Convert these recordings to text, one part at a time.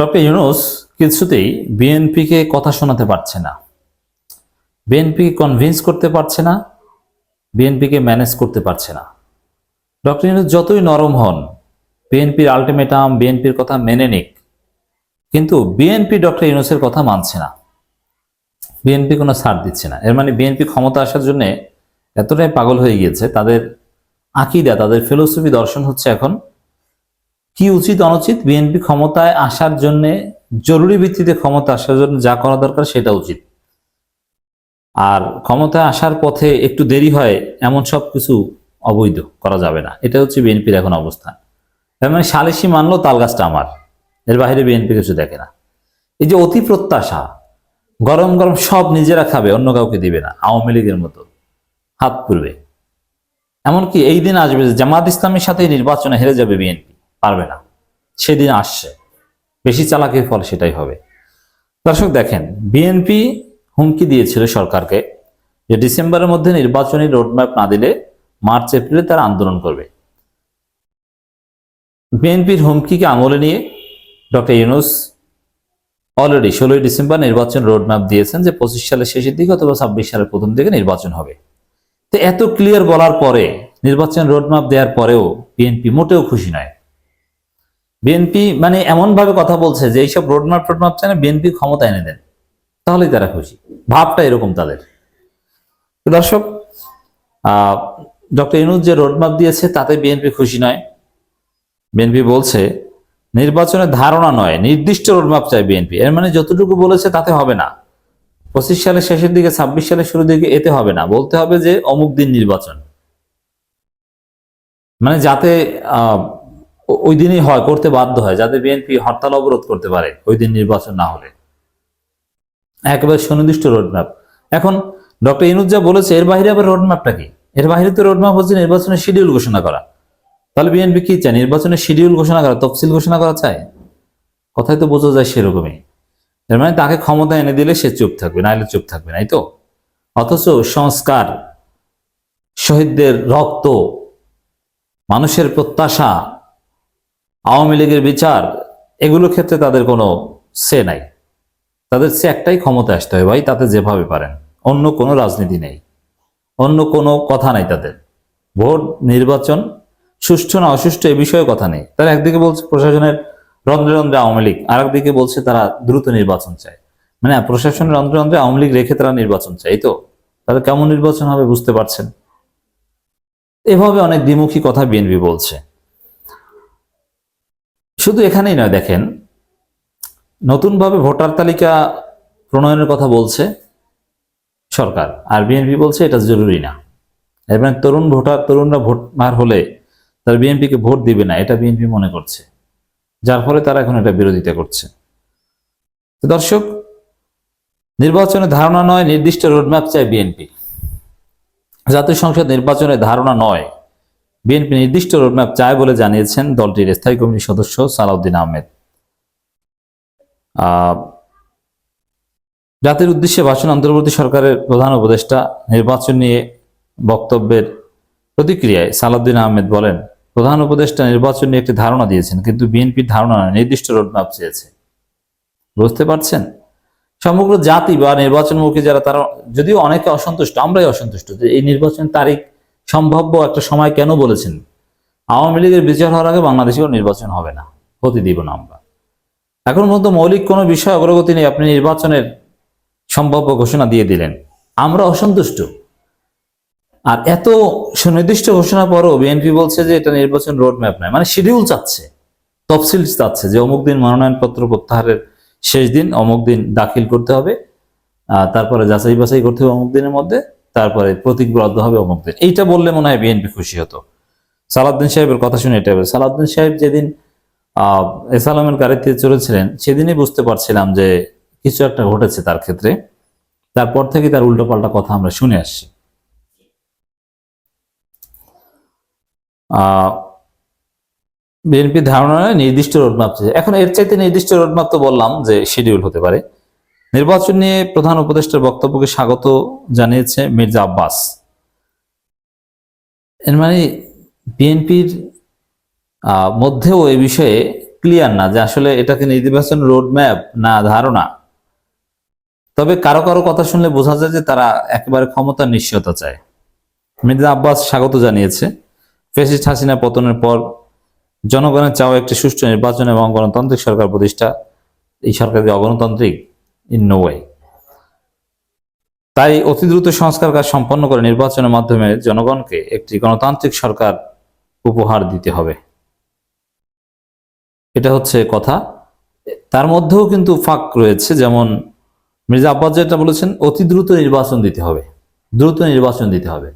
Doctor Yunus কিছুতেই বিএনপিকে কথা শোনাতে পারছে না। বিএনপিকে কনভিন্স করতে পারছে না, বিএনপিকে ম্যানেজ করতে পারছে না। ডক্টর ইউনুস যতই নরম হন, বিএনপির আলটিমেটাম বিএনপির কথা মেনে নিক, কিন্তু বিএনপি ডক্টর ইউনুসের কথা মানছে না। বিএনপি কোনো ছাড় দিচ্ছে না। এর মানে বিএনপি ক্ষমতা আসার জন্য এতটাই পাগল হয়ে গিয়েছে, তাদের আকিদা, তাদের ফিলোসফি দর্শন হচ্ছে এখন কি উচিত, অনুচিত? বিএনপি ক্ষমতায় আসার জন্য, জরুরি ভিত্তিতে ক্ষমতা আসার জন্য যা করা দরকার সেটা উচিত। আর ক্ষমতায় আসার পথে একটু দেরি হয়, এমন সব কিছু অবৈধ করা যাবে না। এটা হচ্ছে বিএনপির এখন অবস্থান তার মানে সালিসি মানলো তাল গাছটা আমার। এর বাইরে বিএনপি কিছু দেখে না। এই যে অতি প্রত্যাশা, গরম গরম সব নিজেরা খাবে, অন্য কাউকে দিবে না, আওয়ামী লীগের মতো। হাত পুরবে এমনকি এই দিন আসবে জামাত ইসলামের সাথে নির্বাচনে হেরে যাবে বিএনপি। পারবে না। সেদিন আসছে। বেশি চালাকির ফল সেটাই হবে। দর্শক দেখেন বিএনপি হুমকি দিয়েছিল সরকারকে যে ডিসেম্বরের মধ্যে নির্বাচনী রোডম্যাপ না দিলে মার্চ, এপ্রিলে তারা আন্দোলন করবে। বিএনপির হুমকিকে আমলে নিয়ে ডক্টর ইউনুস অলরেডি ষোলোই ডিসেম্বর নির্বাচন রোডম্যাপ দিয়েছেন যে পঁচিশ সালের শেষের দিকে অথবা ছাব্বিশ সালের প্রথম দিকে নির্বাচন হবে। তো এত ক্লিয়ার বলার পরে, নির্বাচন রোডম্যাপ দেওয়ার পরেও বিএনপি মোটেও খুশি নয়। বিএনপি মানে এমনভাবে কথা বলছে যে এইসব রোডম্যাপ টোডম্যাপ চায় না বিএনপি ক্ষমতা এনে দেন। তাহলেই তারা খুশি। ভাবটা এরকম তাদের। দর্শক ডক্টর ইনুজ যে রোডম্যাপ দিয়েছে তাতে বিএনপি খুশি নয়। বিএনপি বলছে নির্বাচনের ধারণা নয় নির্দিষ্ট রোডম্যাপ চায় বিএনপি এর মানে যতটুকু বলেছে তাতে হবে না। পঁচিশ সালের শেষের দিকে ছাব্বিশ সালের শুরুর দিকে এতে হবে না। বলতে হবে যে অমুক দিন নির্বাচন। মানে যাতে আহ, ওই দিনই হয়, করতে বাধ্য হয়, যাতে বিএনপি হরতাল অবরোধ করতে পারে ওই দিন নির্বাচন না হলে। একেবারে সুনির্দিষ্ট রোডম্যাপ এখন ডক্টর ইনুজ যা বলেছে, এর বাইরে আবার রোডম্যাপটা কি? এর বাইরে তো রোডম্যাপ হচ্ছে নির্বাচনের শিডিউল ঘোষণা করা। তাহলে বিএনপি কি চায়? নির্বাচনের শিডিউল ঘোষণা করা, তফসিল ঘোষণা করা চায়? কথাই তো বোঝা যায় সেরকমই। এর মানে তাকে ক্ষমতা এনে দিলে সে চুপ থাকবে না নাহলে চুপ থাকবে নাই তো? অথচ সংস্কার, শহীদদের রক্ত, মানুষের প্রত্যাশা আওয়ামী লীগের বিচার, এগুলো ক্ষেত্রে তাদের কোনো সে নাই। তাদের সে একটাই ক্ষমতা আসতে হয় ভাই, তাতে যেভাবে পারেন। অন্য কোনো রাজনীতি নেই। অন্য কোনো কথা নাই তাদের। ভোট, নির্বাচন, সুষ্ঠু না অসুষ্ঠু এ বিষয়ে কথা নেই। তারা একদিকে বলছে প্রশাসনের রন্ধ্রে রন্ধ্রে আওয়ামী লীগ আর একদিকে বলছে তারা দ্রুত নির্বাচন চায়। মানে প্রশাসনের রন্ধ্রে রন্ধ্রে আওয়ামী লীগ রেখে তারা নির্বাচন চায় তো? তাহলে কেমন নির্বাচন হবে বুঝতে পারছেন? এভাবে অনেক দ্বিমুখী কথা বিএনপি বলছে। শুধু এখানেই নয়, দেখেন, নতুনভাবে ভোটার তালিকা প্রণয়নের কথা বলছে সরকার। আর বিএনপি বলছে এটা জরুরি না। মানে তরুণ ভোটার, তরুণরা ভোট মার হলে তারা বিএনপিকে ভোট দিবে না, এটা বিএনপি মনে করছে। যার ফলে তারা এখন এটা বিরোধিতা করছে। দর্শক নির্বাচনে ধারণা নয়, নির্দিষ্ট রোডম্যাপ চায় বিএনপি। জাতীয় সংসদ নির্বাচনে ধারণা নয়। বিএনপি নির্দিষ্ট রোডম্যাপ চায় বলে জানিয়েছেন দলটির স্থায়ী কমিটির সদস্য সালাউদ্দিন আহমেদ। আহ, জাতির উদ্দেশ্যে ভাষণ অন্তর্বর্তী সরকারের প্রধান উপদেষ্টা নির্বাচন নিয়ে বক্তব্যের প্রতিক্রিয়ায় সালাউদ্দিন আহমেদ বলেন প্রধান উপদেষ্টা নির্বাচন নিয়ে একটি ধারণা দিয়েছেন কিন্তু বিএনপির ধারণা নির্দিষ্ট রোডম্যাপ চেয়েছে। বুঝতে পারছেন? সমগ্র জাতি বা নির্বাচনমুখী যারা তারা যদিও অনেকে অসন্তুষ্ট আমরাই অসন্তুষ্ট যে এই নির্বাচন তারিখ সম্ভাব্য একটা সময় কেন বলেছেন? আওয়ামী লীগের বিচার হওয়ার আগে বাংলাদেশেও নির্বাচন হবে না। হতে দিব না আমরা। এখন পর্যন্ত মৌলিক কোনো বিষয় অগ্রগতি নেই আপনি নির্বাচনের সম্ভাব্য ঘোষণা দিয়ে দিলেন। আমরা অসন্তুষ্ট। আর এত সুনির্দিষ্ট ঘোষণা পরও বিএনপি বলছে যে এটা নির্বাচন রোড ম্যাপ নয় মানে শিডিউল চাচ্ছে, তফসিল চাচ্ছে যে অমুক দিন মনোনয়নপত্র প্রত্যাহারের শেষ দিন অমুক দিন দাখিল করতে হবে তারপরে যাচাই বাছাই করতে হবে অমুক দিনের মধ্যে। তারপরে প্রতীকবদ্ধ হবে অমুক দিন। এইটা বললে মনে হয় বিএনপি খুশি হতো। সালাউদ্দিন সাহেবের কথা শুনে এটা হবে সালাউদ্দিন সাহেব যেদিন আহ এসালামের গাড়িতে চলেছিলেন সেদিনই বুঝতে পারছিলাম যে কিছু একটা ঘটেছে তার ক্ষেত্রে। তারপর থেকে তার উল্টোপাল্টা কথা আমরা শুনে আসছি। বিএনপি ধারণা নির্দিষ্ট রোডম্যাপ। এখন এর চাইতে নির্দিষ্ট রোডম্যাপ তো বললাম যে শিডিউল হতে পারে। নির্বাচন নিয়ে প্রধান উপদেষ্টার বক্তব্যকে স্বাগত জানিয়েছে মির্জা আব্বাস। এর মানে বিএনপির মধ্যেও এ বিষয়ে ক্লিয়ার না যে আসলে এটাকে নির্বাচন রোড ম্যাপ না ধারণা। তবে কারও কারও কথা শুনলে বোঝা যায় যে তারা একেবারে ক্ষমতার নিশ্চয়তা চায়। মির্জা আব্বাস স্বাগত জানিয়েছে। ফেসিস্ট হাসিনা পতনের পর জনগণের চাওয়া একটি সুষ্ঠু নির্বাচন এবং গণতান্ত্রিক সরকার প্রতিষ্ঠা, এই সরকারকে অগণতান্ত্রিক ইন নো ওয়ে তাই অতি দ্রুত সংস্কার কাজ সম্পন্ন করে নির্বাচনের মাধ্যমে জনগণকে একটি গণতান্ত্রিক সরকার উপহার দিতে হবে। এটা হচ্ছে কথা। তার মধ্যেও কিন্তু ফাঁক রয়েছে, যেমন মির্জা আব্বাস যেটা বলেছেন, অতি দ্রুত নির্বাচন দিতে হবে। দ্রুত নির্বাচন দিতে হবে।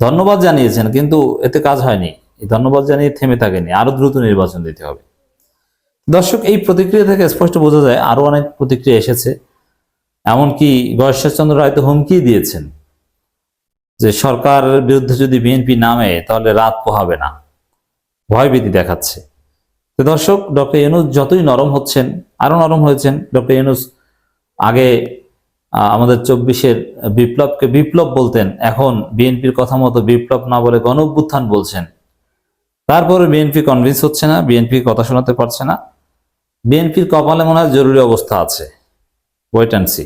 ধন্যবাদ জানিয়েছেন, কিন্তু এতে কাজ হয়নি। ধন্যবাদ জানিয়ে থেমে থাকেনি। আরও দ্রুত নির্বাচন দিতে হবে। দর্শক, এই প্রতিক্রিয়া থেকে স্পষ্ট বোঝা যায় আরও অনেক প্রতিক্রিয়া এসেছে। এমনকি গয়েশ্বরচন্দ্র রায় তো হুমকি দিয়েছেন যে সরকারের বিরুদ্ধে যদি বিএনপি নামে, তাহলে রাত পোহাবে না। ভয়ভীতি দেখাচ্ছে। তো দর্শক, ডক্টর ইউনুস যতই নরম হচ্ছেন আরও নরম হয়েছেন। ডক্টর ইউনুস আগে আমাদের চব্বিশের বিপ্লবকে বিপ্লব বলতেন, এখন বিএনপির কথা মতো বিপ্লব না বলে গণ বলছেন। তারপরে বিএনপি কনভিন্স হচ্ছে না, বিএনপি কথা শোনাতে পারছে না। বিএনপির কপালে মনে হয় জরুরি অবস্থা আছে। Wait and C